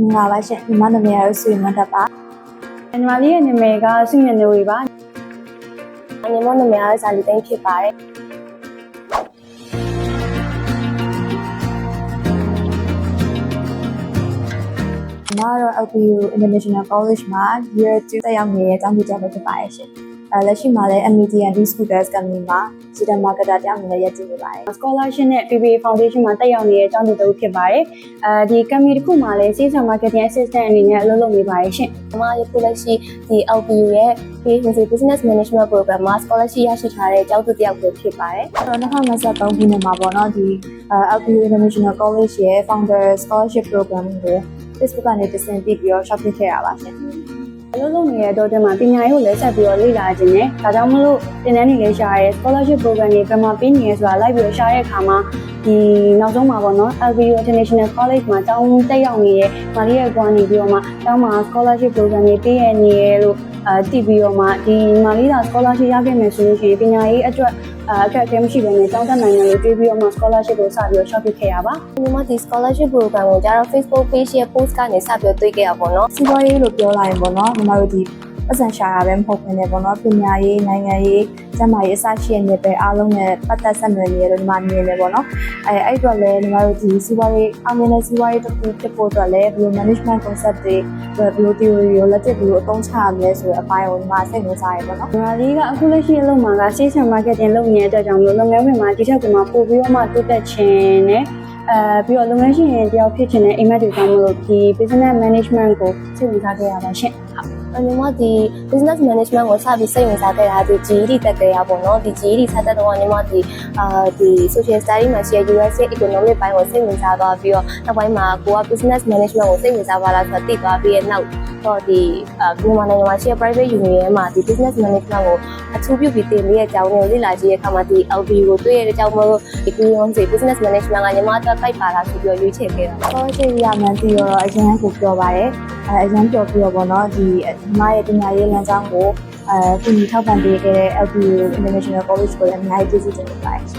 မင်္ဂလာပါရှင်ညီမနာမည်ကတော့ဆွေမတ်တပ်ပါညီမလေးရဲ့နာမည်ကစုမြတ်နေဝေပါညီမနာမည်ကတော့ဇာလီသိန်းဖြစ်ပါတယ်ညီမကတော့ LPU International College မှာ Year 2တက်ရောက်နေတဲ့ကျောင်းသူကျောင်းပဲဖြစ်ပါတယ်ရှင် အဲလက်ရှိမှာလည်း MDN Scooters Company မှာ Digital Marketer တောင်းနေတဲ့ရက်ကျနေပါတယ် scholarship နဲ့ PPA Foundation မှာတက်ရောက်နေတဲ့အကြောင်းတူတူဖြစ်ပါတယ်အဲဒီ company တစ်ခုမှာလည်း sales and marketing assistant အနေနဲ့အလုပ်လုပ်နေပါတယ်ရှင်ညီမယခုလက်ရှိဒီ LPU ရဲ့ Business Business Management Program မှာ scholarship ရရှိထားတဲ့ကျောင်းသူတစ်ယောက်ပဲဖြစ်ပါတယ်အဲ့တော့2023ခုနှစ်မှာပေါ့နော်ဒီ LPU International College ရဲ့ Founder Scholarship Program ကို Facebook ကနေတစင်ပြီးပြီးတော့ shop ဖြစ်ခဲ့ရပါရှင် အလုပ်လုပ်နေတဲ့အတော့တင်မှာပညာရေးကိုလည်းဆက်ပြီးတော့လေ့လာခြင်းနဲ့ဒါကြောင့်မလို့တင်တန်းနေလေးရှာရဲ scholarship program တွေဘယ်မှာပေးနေရဲဆိုတာလိုက်ပြီးတော့ရှာတဲ့အခါမှာဒီနောက်ဆုံးမှာပေါ့နော် LPU International College မှာကျောင်းတက်ရောက်နေတဲ့မာရီရဲ့ကွာနေပြီးတော့မှကျောင်းမှာ scholarship program တွေပေးရနေရဲလို့အဲတည်ပြီးတော့မှဒီမာရီသာ scholarship ရခဲ့မယ်ဆိုလို့ရှိရင်ပညာရေးအတွက် အဲအခက်အခဲမရှိဘဲနဲ့ကျောင်းတက်နိုင်တယ်လို့တွေးပြီးတော့မှ scholarship ကိုစပြီးတော့ shop ဖြစ်ခဲ့ရပါညီမဒီ scholarship program ကိုကျတော့ Facebook page ရဲ့ post ကနေစပြီးတွေ့ခဲ့ရပါတော့စီးပွားရေးလို့ပြောလိုက်ရင်ပေါ့နော်ညီမတို့ဒီပတ်စံရှာတာပဲမဟုတ်ဘဲနဲ့ပေါ့နော်ပညာရေးနိုင်ငံရေး ကျန်းမာရေးအစရှိတဲ့နေပဲအားလုံးနဲ့ပတ်သက်ဆက်နွယ်နေရလို့ညီမမြင်တယ်ပေါ့နော်အဲအဲ့အတွက်လည်းညီမတို့ဒီစီးပွားရေးအောင်မြင်တဲ့စီးပွားရေးတစ်ခုဖြစ်ဖို့အတွက်လည်းဘယ်လို management concept တွေဘယ်လို theory ကိုလက်တွေ့ဘယ်လိုအသုံးချရမလဲဆိုတဲ့အပိုင်းကိုညီမစိတ်ဝင်စားရပေါ့နော်ညီမလေးကအခုလက်ရှိအလုပ်မှာက sales and marketing လုပ်နေတဲ့အတွက်ကြောင့်မလို့လုပ်ငန်းခွင်မှာဒီထက်ပိုမှပို့ပြီးတော့မှတိုးတက်ခြင်းနဲ့အဲပြီးတော့လုပ်ငန်းရှင်တယောက်ဖြစ်ခြင်းနဲ့အိမ်မက်တွေကြောင့်မလို့ဒီ business management ကိုစိတ်ဝင်စားခဲ့ရပါရှင်ဟုတ် ညီမဒီ business management ကိုစပြီးစိတ်ဝင်စားခဲ့တာဒီ GED တက်ခဲ့ရပါတော့ဒီ GED ဆက်တက်တော့ညီမဒီအာဒီ social study မှာရှိတဲ့ USA economic ဘိုင်းကိုစိတ်ဝင်စားသွားပြီးတော့နောက်ပိုင်းမှာကိုက business management ကိုစိတ်ဝင်စားပါလားဆိုတော့သိသွားပြီးရဲ့နောက်တော့ဒီအာမြန်မာနိုင်ငံမှာရှိတဲ့ private union မှာဒီ business management ကိုအထူးပြုပြီးတင်ပြီးတဲ့အကြောင်းကိုလေ့လာကြည့်ရတဲ့အခါမှာဒီ LB ကိုတွေ့ရတဲ့အကြောင်းမို့ဒီကုရုံးစီ business management ကညီမအတွက်ပိုက်ပါလားဆိုပြီးတော့ရွေးချယ်ခဲ့တာ scholarship ရမှန်းပြီးတော့အရင်ကကိုပြောပါတယ် အဲအရင်ပြောပြီးတော့ပေါ့နော်ဒီညီမရဲ့ပညာရေးလမ်းကြောင်းကိုအဲခုညီထောက်ပံ့ပေးခဲ့တဲ့ LPU International College ကိုလည်းအများကြီးကျေးဇူးတင်ပါတယ်ညီ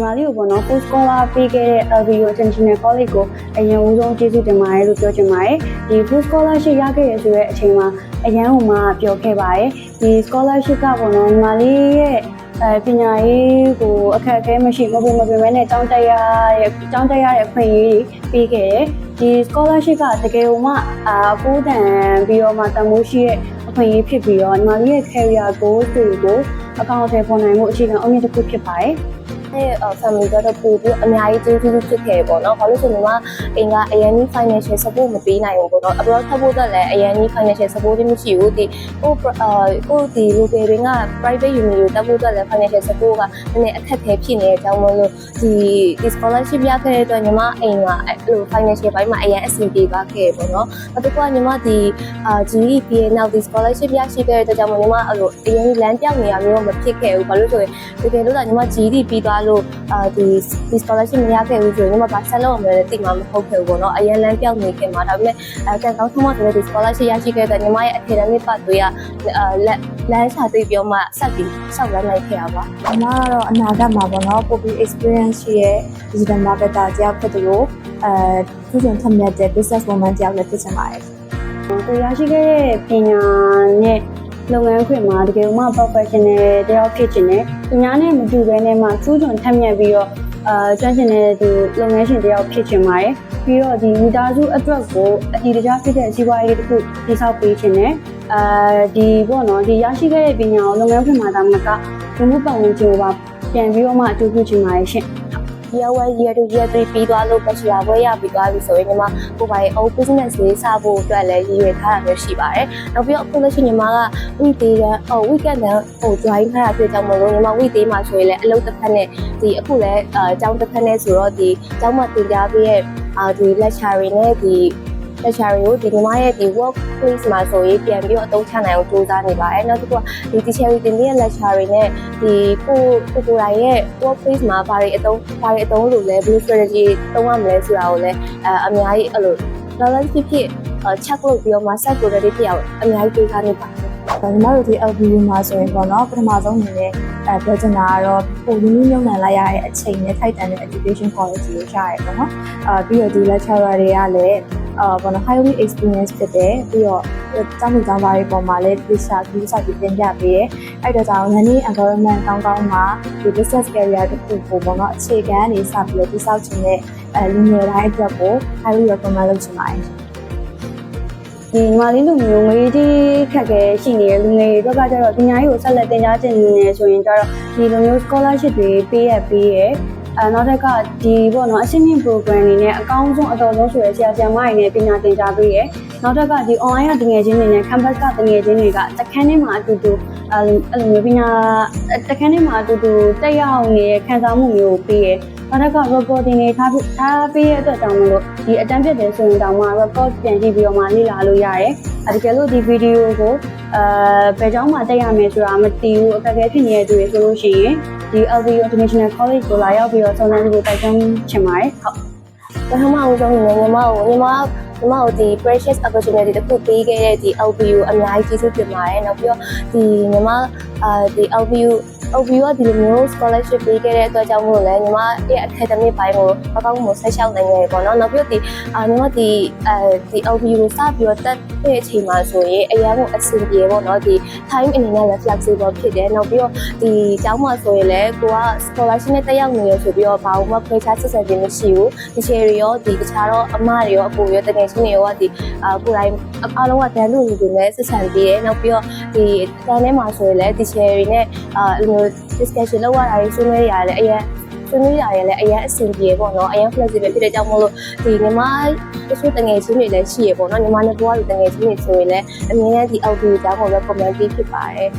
မလေးကိုပေါ့နော် post scholar ပေးခဲ့တဲ့ LBU International College ကိုအရင်ဦးဆုံးကျေးဇူးတင်ပါတယ်လို့ပြောချင်ပါတယ်ဒီ post scholarship ရခဲ့ရဆိုတဲ့အချိန်မှာအရန်ဟိုမှာပြောခဲ့ပါတယ်ဒီ scholarship ကပေါ့နော်ညီမလေးရဲ့ အဲပညာရေးကိုအခက်အခဲမရှိမဘူးမပြင်မဲနဲ့ကျောင်းတက်ရရဲ့ကျောင်းတက်ရတဲ့အခွင့်အရေးတွေပေးခဲ့တယ်ဒီ scholarship ကတကယ်လို့မှအာပိုးတန်ပြီးတော့မှတန်မိုးရှိရဲ့အခွင့်အရေးဖြစ်ပြီးတော့ညီမလေးရဲ့ career goals တွေကိုအကောင့်အထည်ပေါ်နိုင်မှုအခြေခံအုတ်မြစ်တစ်ခုဖြစ်ပါတယ် တဲ့ family ကတော့ပို့ပြီးအများကြီးကျေးဇူးပြုဖြစ်ခဲ့ပေါ့နော်။ဘာလို့ဆိုတော့အိမ်ကအရင်ကြီး financial support မပေးနိုင်ဘူးပေါ့နော်။ abroad ထပ်ဖို့တက်လည်းအရင်ကြီး financial support မရှိဘူး။ဒီကိုအာကိုဒီ local တွေက private uni ကိုတက်ဖို့တက်လည်း financial support ကနည်းနည်းအခက်အခဲဖြစ်နေတဲ့အကြောင်းမို့လို့ဒီဒီ scholarship ရခဲ့တဲ့အတွက်ညီမအိမ်ကအဲ့လို financial ဘိုင်းမှာအရင်အဆင်ပြေပါခဲ့ပေါ့နော်။နောက်တစ်ခုကညီမဒီအာ GEP ရဲ့နောက်ဒီ scholarship ရရှိခဲ့တဲ့အတွက်ကြောင့်မို့ညီမအဲ့လိုအရင်လမ်းပြောင်းနေရမျိုးမဖြစ်ခဲ့ဘူး။ဘာလို့ဆိုရင်တကယ်လို့ကညီမ GED ပြီးသွားလို့အာဒီဒီ scholarship မရခဲ့ဘူးဆိုရင်ညီမဘာဆက်လုပ်အောင်လဲသိမှာမဟုတ်ခဲ့ဘူးပေါ့နော်အရင်လမ်းပြောင်းနေခင်မှာဒါပေမဲ့အဲကန်ကောင်းထမဆိုတဲ့ဒီ scholarship ရရှိခဲ့တဲ့ညီမရဲ့ academic part တွေကအာလက်လမ်းစာသိပြီးမှဆက်ပြီးဆောက်လမ်းနိုင်ခဲ့ရပါ။အမကတော့အနာဂတ်မှာပေါ့နော်ပိုပြီး experience ရှိရဲ့ digital marketer တယောက်ဖြစ်တယ်လို့အဲသူကျွန်ထက်မြက်တဲ့ business woman တယောက်လည်းဖြစ်ချင်ပါတယ်ကိုရရှိခဲ့တဲ့ပညာနဲ့ လုပ်ငန်းခွင်မှာတကယ်မှ professional တယောက်ဖြစ်ချင်တယ်။ပညာနဲ့မတူဘဲနဲ့မှစူးချွန်ထက်မြက်ပြီးတော့အာကျွမ်းကျင်တဲ့သူလုပ်ငန်းရှင်တယောက်ဖြစ်ချင်ပါတယ်။ပြီးတော့ဒီမိသားစုအတွက်ကိုအတီတခြားဖြစ်တဲ့စီးပွားရေးတစ်ခုတည်ဆောက်ပေးချင်တယ်။အာဒီပေါ့နော်ဒီရရှိခဲ့တဲ့ပညာကိုလုပ်ငန်းခွင်မှာဒါမှမကလူမှုပတ်ဝန်းကျင်ကိုပါပြန်ပြီးတော့မှအကျိုးပြုချင်ပါတယ်ရှင်။ year 1 year 2 year 3ပြီးသွားလို့ bachelor ဘွဲရပြီးသွားပြီဆိုရင်ညီမကိုယ်ပိုင် own business လေးစဖို့အတွက်လည်းရည်ရွယ်ထားတာမျိုးရှိပါတယ်။နောက်ပြီးတော့အခုလက်ရှိညီမက weekday ကဟို weekend တန်းဟို join ထားတာဖြစ်ကြောင်းမလို့ညီမ weekday မှာဆိုရင်လည်းအလုပ်တစ်ဖက်နဲ့ဒီအခုလည်းအကျောင်းတစ်ဖက်နဲ့ဆိုတော့ဒီကျောင်းမှာတင်ပြပေးရဲ့အာဒီ lecture တွေနဲ့ဒီ lecture တွေကိုဒီညီမရဲ့ဒီ work place မှာဆိုရင်ပြန်ပြီးတော့အသုံးချနိုင်အောင်ကြိုးစားနေပါတယ်။နောက်တစ်ခုကဒီ teacher တွေတင်ပြရဲ့ lecture တွေနဲ့ဒီကိုကိုကိုယ်တိုင်ရဲ့ work place မှာဘာတွေအသုံးဘာတွေအသုံးလို့လဲ blue strategy သုံးရမလဲဆိုတာကိုလည်းအအများကြီးအဲ့လို knowledge ဖြစ်ဖြစ်အချက်လုပ်ပြီးတော့မှ set ကို ready ဖြစ်အောင်အများကြီးကြိုးစားနေပါတယ်။ညီမတို့ဒီ LPU မှာဆိုရင်ပေါ့နော်ပထမဆုံးအနေနဲ့အဲပြောချင်တာကတော့ပုံရင်းနှီးမြှုပ်နှံလိုက်ရတဲ့အချိန်နဲ့ထိုက်တန်တဲ့ education quality ကိုရှားရပေါ့နော်။အာပြီးတော့ဒီ lecturer တွေကလည်း အာဘောနော် highly experience ဖြစ်တယ်ပြီးတော့ကျောင်းသူကျောင်းသားတွေပေါ်မှာလည်းဒီစာဒီစာပြီးတင်ပြပေးတယ်အဲ့တော့ကြောင့် learning environment ကောင်းကောင်းမှာဒီ business career တစ်ခုကိုပေါ့နော်အခြေခံအနေစပြီးတော့တိစောက်ခြင်းနဲ့အဲလူငယ်တိုင်းအတွက်ကို highly recommend လုပ်ချင်ပါတယ်ဒီညီမလေးလူမျိုးငွေကြီးခက်ခဲရှိနေတဲ့လူငယ်တွေဘက်ကကျတော့ပညာရေးကိုဆက်လက်သင်ကြားခြင်းနေဆိုရင်ကျတော့ဒီလိုမျိုး scholarship တွေပေးရပေးရ အဲနောက်တစ်ခါဒီပေါ့နော်အရှင်းမြင့် program တွေနဲ့အကောင်းဆုံးအတော်ဆုံးဆိုရဆရာဆရာမတွေနဲ့ပညာသင်ကြားပေးရနောက်တစ်ခါဒီ online ကတငယ်ချင်းတွေနဲ့ campus ကတငယ်ချင်းတွေကတခန်းထဲမှာအတူတူအဲအဲ့လိုမျိုးပညာတခန်းထဲမှာအတူတူတက်ရောက်နေတဲ့ခံစားမှုမျိုးကိုပေးရနော က်တစ်ခါ recording တွေထားပြီးထားပေးရတဲ့အတွက်ကြောင့်မလို့ဒီအတန်းပြတ်တယ်ဆိုရင်တောင်မှ record ပြန်ကြည့်ပြီးတော့မှလေ့လာလို့ရတယ်။အဲတကယ်လို့ဒီဗီဒီယိုကိုအဲဘယ်ကြောင်းမှတက်ရမယ်ဆိုတာမသိဘူးအခက်အခဲဖြစ်နေတဲ့သူတွေဆိုလို့ရှိရင်ဒီ LVU International College ကိုလာရောက်ပြီးတော့စုံစမ်းဖို့တိုက်တွန်းချင်ပါတယ်။ဟုတ်ပထမဦးဆုံးညီမကိုညီမညီမကိုဒီ precious opportunity တစ်ခုပေးခဲ့တဲ့ဒီ LBU အများကြီးကျေးဇူးတင်ပါတယ်နောက်ပြီးတော့ဒီညီမအာဒီ LBU LBU ကဒီလိုမျိုး scholarship ပေးခဲ့တဲ့အတွက်ကြောင့်မို့လို့လည်းညီမရဲ့ academic ဘိုင်းကိုအကောင်းကိုဆက်လျှောက်နိုင်ခဲ့ပေါ့နော်နောက်ပြီးတော့ဒီအာညီမဒီအဲဒီ LBU ကိုစပြီးတော့တက်တဲ့အချိန်မှာဆိုရင်အရင်ကအဆင်ပြေပေါ့နော်ဒီ time အနေနဲ့လည်း flexible ဖြစ်တယ်နောက်ပြီးတော့ဒီကျောင်းမှာဆိုရင်လည်းကိုက scholarship နဲ့တက်ရောက်နေရဆိုပြီးတော့ဘာမှခွဲခြားဆက်ဆံခြင်းမရှိဘူးဒီ share တွေရောဒီတခြားတော့အမတွေရောအကိုရောတကယ်ချင်းတွေရောဒီအာကိုယ်တိုင်အားလုံးကတန်းလူလူတွေနဲ့ဆက်ဆံပြီးတယ်နောက်ပြီးတော့ဒီတန်းထဲမှာဆိုရင်လည်းဒီ share တွေနဲ့အာအဲ့လို discussion လုပ်ရတာတွေဆွေးနွေးရတယ်အရင်ဆွေးနွေးရရင်လည်းအရင်အဆင်ပြေပေါ့နော်အရင် flexible ဖြစ်တဲ့ကြောင့်မို့လို့ဒီညီမတချို့တငယ်ချင်းတွေလည်းရှိရပေါ့နော်ညီမနဲ့ဘွားတွေတငယ်ချင်းတွေဆိုရင်လည်းအမြဲတမ်းဒီ audio ကြောင်းကို recommend ပေးဖြစ်ပါတယ်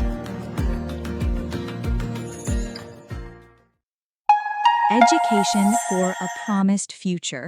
Education for a promised future.